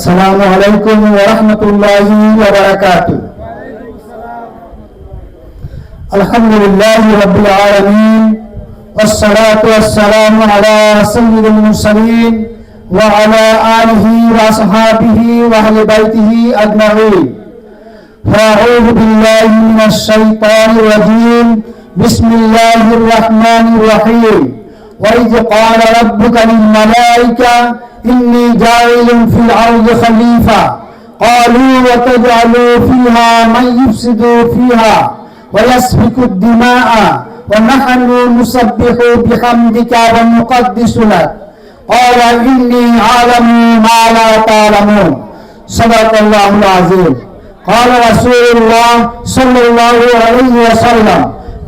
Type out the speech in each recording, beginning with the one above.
السلام عليكم ورحمة الله وبركاته. الحمد لله رب العالمين والصلاة والسلام على سيد المرسلين وعلى آله وصحابه وأهل بيته أجمعين. فأعوذ بالله من الشيطان الرجيم. بسم الله الرحمن الرحيم. وإذ قال ربك للملائكة إني جاعل في الأرض خليفة. قالوا وتجعل فيها من يفسد فيها ويسفك الدماء ونحن نسبح بحمدك ونقدس لك. قال إني أعلم ما لا تعلمون. صدق الله العظيم. قال رسول الله صلى الله عليه وسلم.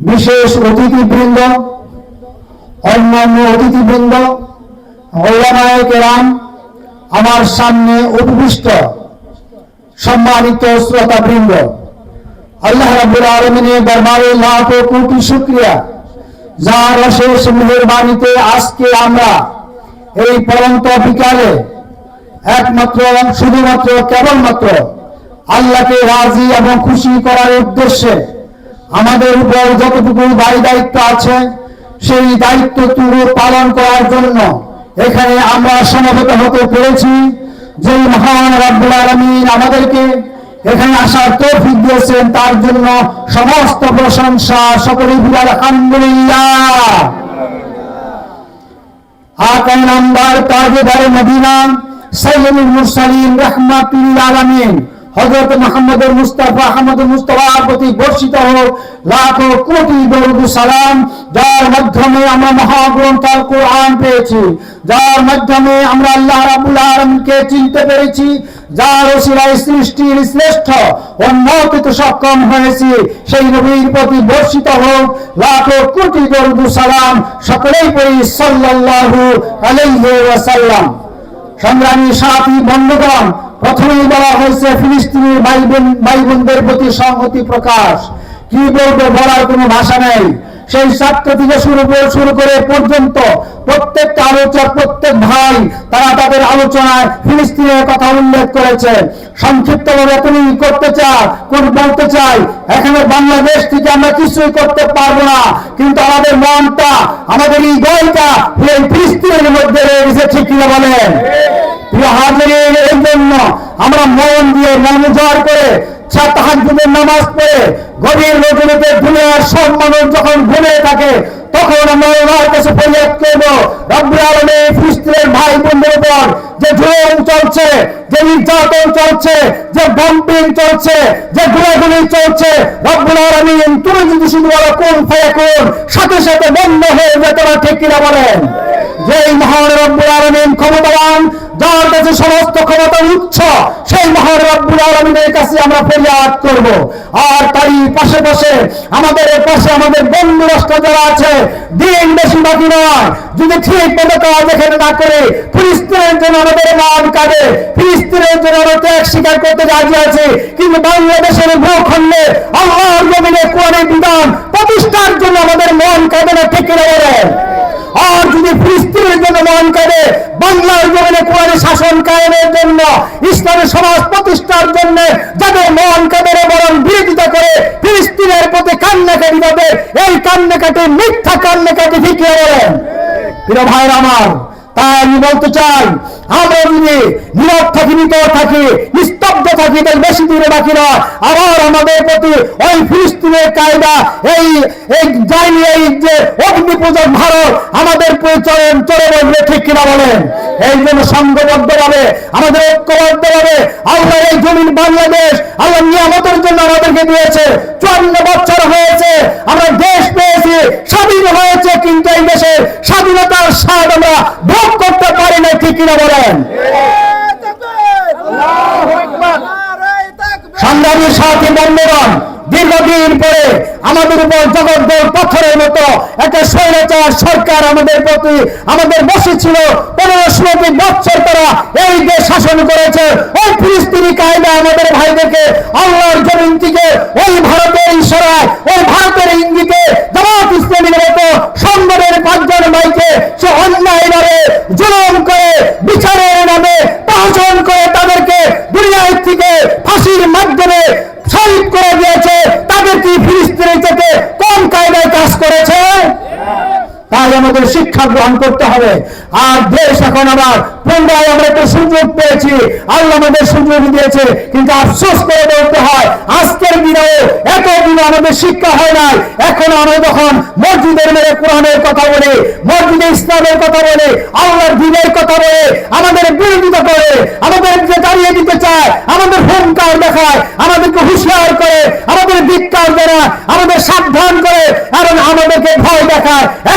বিশেষ অতিথিবৃন্দ, অন্যান্য অতিথিবৃন্দ, ওলামায়ে কেরাম, আমার সামনে উপবিষ্ট সম্মানিত শ্রোতাবৃন্দ, আল্লাহ রাব্বুল আলামিনের দরবারে লাখ কোটি শুকরিয়া। যার অশেষ মেহেরবানিতে আজকে আমরা এই পরন্ত বিকালে একমাত্র, শুধুমাত্র, কেবলমাত্র আল্লাহকে রাজি এবং খুশি করার উদ্দেশ্যে আমাদের উপর যতটুকু দায়ী দায়িত্ব আছে, সেই দায়িত্বটুকু পালন করার জন্য এখানে আমরা সমবেত হতে পেরেছি। যে মহান রাব্বুল আলামিন আমাদেরকে এখানে আসার তৌফিক দিয়েছেন, তার জন্য সমস্ত প্রশংসা সকলে বিরাট আলহামদুলিল্লাহ। আকাই নাম্বার তাজেদার মদিনা, সাইয়্যিদুল মুরসালিন রাহমাতুল আলামিন। হযরত মুহাম্মদের মুস্তাফা আহমদ মুস্তফার প্রতি বর্ষিত হোক, লাখো কোটি দরুদ সালাম। যার মাধ্যমে আমরা মহাগ্রন্থ কোরআন পেয়েছি, যার মাধ্যমে আমরা আল্লাহ রাব্বুল আলামিনকে চিনতে পেরেছি, যার ওসিলায় সৃষ্টির শ্রেষ্ঠ উন্নতিত সক্ষম হয়েছি, সেই নবীর প্রতি বর্ষিত হোক, লাখো কোটি দরুদ সালাম সকলেই পড়ি সাল্লাল্লাহু আলাইহি ওয়াসাল্লাম। সংগ্রামী সাথী বন্ধুগণ প্রথমেই বলা হয়েছে ফিলিস্তিনের ভাই বোনদের প্রতি সংহতি প্রকাশ। কি বলব, বলার কোনো ভাষা নেই। সেই ছাত্র থেকে শুরু করে শুরু করে পর্যন্ত প্রত্যেকটা আলোচক, প্রত্যেক ভাই, তারা তাদের আলোচনায় ফিলিস্তিনের কথা উল্লেখ করেছে। সংক্ষিপ্ত ভাবে তুমি করতে চাও, কোন বলতে চাই? এখানে বাংলাদেশ থেকে আমরা কিছুই করতে পারব না। কিন্তু আমাদের মনটা, আমাদের এই এই ফিলিস্তিনের মধ্যে রয়ে গেছে, ঠিক কিনা প্রিয় হাজির এই জন্য আমরা মন দিয়ে মন উজাড় করে তাহাজুদের নামাজ পড়ে গভীর রজনীতে দুনিয়ার সব মানুষ যখন ঘুরে থাকে, তখন আমরা ওনার কাছে ফরিয়াদ ভাই বোনদের যে জুলুম চলছে, যে নির্যাতন চলছে, যে বম্পিং চলছে, যে গুলাগুলি চলছে, রব্বুল আলমিন, তুমি যদি শুধু বলো কোন ফেয়া কোন সাথে সাথে বন্ধ হয়ে যেতে না, ঠিক কিনা বলেন? যেই মহান রব্বুল আলমিন ক্ষমতাবান, যার কাছে সমস্ত মহান রব্বুল আলমিনের কাছে আমরা করতে রাজি আছি। কিন্তু বাংলাদেশের ভূখণ্ডে আল্লাহর জমিনে কোরআনের বিধান প্রতিষ্ঠার জন্য আমাদের মন কাঁদে না, ঠিক আর যদি ফিলিস্তিনের জন্য মন করে বাংলার জমিনে কোরআনের শাসন কায়েমের জন্য ইসলামের সমাজ প্রতিষ্ঠার জন্য যাদের মন কাদের বরং বিরোধিতা করে, ফিলিস্তিনের প্রতি কান্নাকাটি যাবে এই কান্নাকাটি মিথ্যা কান্নাকাটি ফিকিয়ে বলেন। প্রিয় ভাইরা আমার তাই আমি বলতে চাই, আমরা যদি নীরব থাকি, নিতর থাকি, নিস্তব্ধ থাকি তাই বেশি দূরে বাকি না আবার আমাদের প্রতি ওই ফিলিস্তিনের কায়দা, এই এই যাইনি এই যে অগ্নি পূজক ভারত, আমাদের চরম চলে বলবে, ঠিক কিনা বলেন? এই জন্য সংঘবদ্ধ ভাবে আমাদের ঐক্যবদ্ধ ভাবে আল্লাহ এই জমিন বাংলাদেশ, আল্লাহ নিয়ামতের জন্য আমাদেরকে দিয়েছে। চুয়ান্ন বছর হয়েছে স্বাধীন হয়েছে, কিন্তু এই দেশের স্বাধীনতার স্বাদ আমরা ভোগ করতে পারি না ঠিক কিনা বলেন? সংগ্রামী সাথী বন্ধুগণ, দীর্ঘদিন পরে আমাদের উপর জগদ্দল পাথরের মতো একটা স্বৈরাচার সরকার আমাদের প্রতি, আমাদের বসেছিল পনেরো ষোলোটি বছর তারা এই দেশ শাসন করেছে। ওই ফিলিস্তিনি কায়দা আমাদের ভাইদেরকে আল্লাহর জমিন থেকে ওই ভারতের ইশারায় জামাত ইসলামীর মতো সংবাদের পাঁচজন ভাইকে সে অন্যায়ভাবে জুলুম করে বিচারের নামে প্রহসন করে তাদেরকে দুনিয়ার থেকে ফাঁসির মাধ্যমে শহীদ করে দিয়েছে তাদের কি ফিলিস্তিনের থেকে কোন কায়দায় কাজ করেছে তাই আমাদের শিক্ষা গ্রহণ করতে হবে। আর দেশ এখন আবার পুনরায় আমরা একটা সুযোগ পেয়েছি। আল্লাহ আমাদের সুযোগ দিয়েছে, কিন্তু আফসোস করে বলতে হয়, আজকের দিনেও এত দিনে আমাদের শিক্ষা হয় নাই। এখন আমরা যখন মসজিদের মেরে কোরআনের কথা বলি, মসজিদে ইসলামের কথা বলি, আল্লাহর দিনের কথা বলে, আমাদের বিরোধিতা করে আমাদেরকে দাঁড়িয়ে দিতে চায়, আমাদের হুঙ্কার দেখায়, আমাদেরকে হুঁশিয়ার করে, আমাদের বিজ্ঞান দেয় আমাদের সাবধান করে এবং আমাদেরকে ভয় দেখায়।